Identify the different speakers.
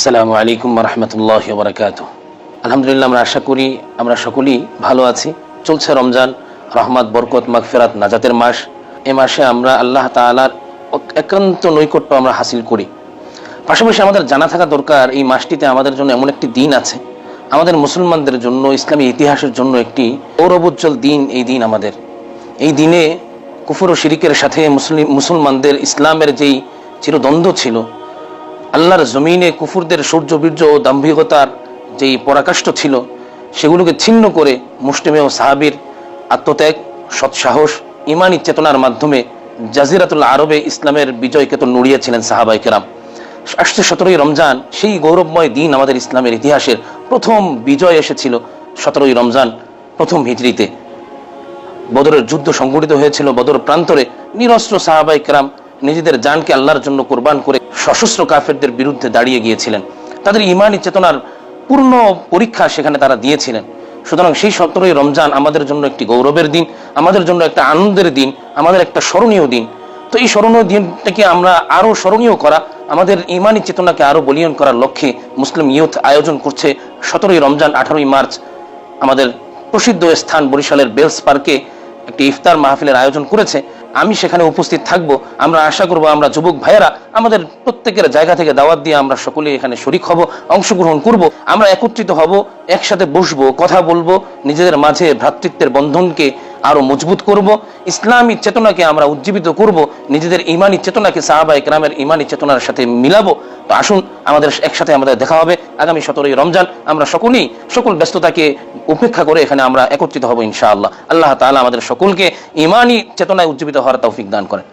Speaker 1: আসসালামু আলাইকুম রহমতুল্লাহ বরকাত আলহামদুলিল্লাহ, আমরা আশা করি আমরা সকলেই ভালো আছি। চলছে রমজান, রহমত, বরকত, মাগফেরাত, নাজাতের মাস। এ মাসে আমরা আল্লাহ তাআলার একান্ত নৈকট্য আমরা হাসিল করি। পাশাপাশি আমাদের জানা থাকা দরকার, এই মাসটিতে আমাদের জন্য এমন একটি দিন আছে। আমাদের মুসলমানদের জন্য, ইসলামী ইতিহাসের জন্য একটি গৌরবোজ্জ্বল দিন, এই দিন আমাদের। এই দিনে কুফর ও শিরিকের সাথে মুসলিম, মুসলমানদের ইসলামের যেই চিরদ্বন্দ্ব ছিল আল্লাহর জমিনে কুফুরদের সূর্য, বীর্য ও দাম্ভিকতার যেই পরাকাষ্ঠ ছিল, সেগুলোকে ছিন্ন করে ও সাহাবির আত্মত্যাগ, সৎসাহস, ইমানি চেতনার মাধ্যমে জাজিরাতুল আরবে ইসলামের বিজয়কে তো নুড়িয়েছিলেন সাহাবাই কেরাম। আসছে সতেরোই রমজান, সেই গৌরবময় দিন আমাদের ইসলামের ইতিহাসের প্রথম বিজয় এসেছিল, সতেরোই রমজান, প্রথম হিজড়িতে। বদরের যুদ্ধ সংঘটিত হয়েছিল, বদর প্রান্তরে নিরস্ত্র সাহাবাই কেরাম নিজেদের জানকে আল্লাহর জন্য কোরবান করে সশস্ত্র কাফেরদের বিরুদ্ধে দাঁড়িয়ে গিয়েছিলেন। তাদের ইমানি চেতনার পূর্ণ পরীক্ষা সেখানে তারা দিয়েছিলেন। সুতরাং সেই সতেরোই রমজান আমাদের জন্য একটি গৌরবের দিন, আমাদের জন্য একটা আনন্দের দিন, আমাদের একটা স্মরণীয় দিন। তো এই স্মরণীয় দিনটাকে আমরা আরও স্মরণীয় করা, আমাদের ইমানি চেতনাকে আরও বলিয়ন করার লক্ষ্যে মুসলিম ইউথ আয়োজন করছে সতেরোই রমজান আঠারোই মার্চ আমাদের প্রসিদ্ধ স্থান বরিশালের বেলস পার্কে। একটি ইফতার মাহফিলের আয়োজন করেছে। আমি সেখানে উপস্থিত থাকব। আমরা আশা করব আমরা যুবক ভাইয়েরা আমাদের প্রত্যেকের জায়গা থেকে দাওয়াত দিয়ে আমরা সকলে এখানে শরিক হব, অংশগ্রহণ করব। আমরা একত্রিত হব, একসাথে বসবো, কথা বলব, নিজেদের মাঝে ভ্রাতৃত্বের বন্ধনকে আরও মজবুত করব, ইসলামী চেতনাকে আমরা উজ্জীবিত করব নিজেদের ইমানি চেতনাকে সাহাবা ইকরামের ইমানি চেতনার সাথে মিলাবো। তো আসুন, আমাদের একসাথে আমাদের দেখা হবে। আগামী সতেরোই রমজান, আমরা সকলেই সকল ব্যস্ততাকে উপেক্ষা করে এখানে আমরা একত্রিত হব ইনশাআল্লাহ। আল্লাহ তালা আমাদের সকলকে ইমানি চেতনায় উজ্জীবিত হওয়ার তৌফিক দান করেন।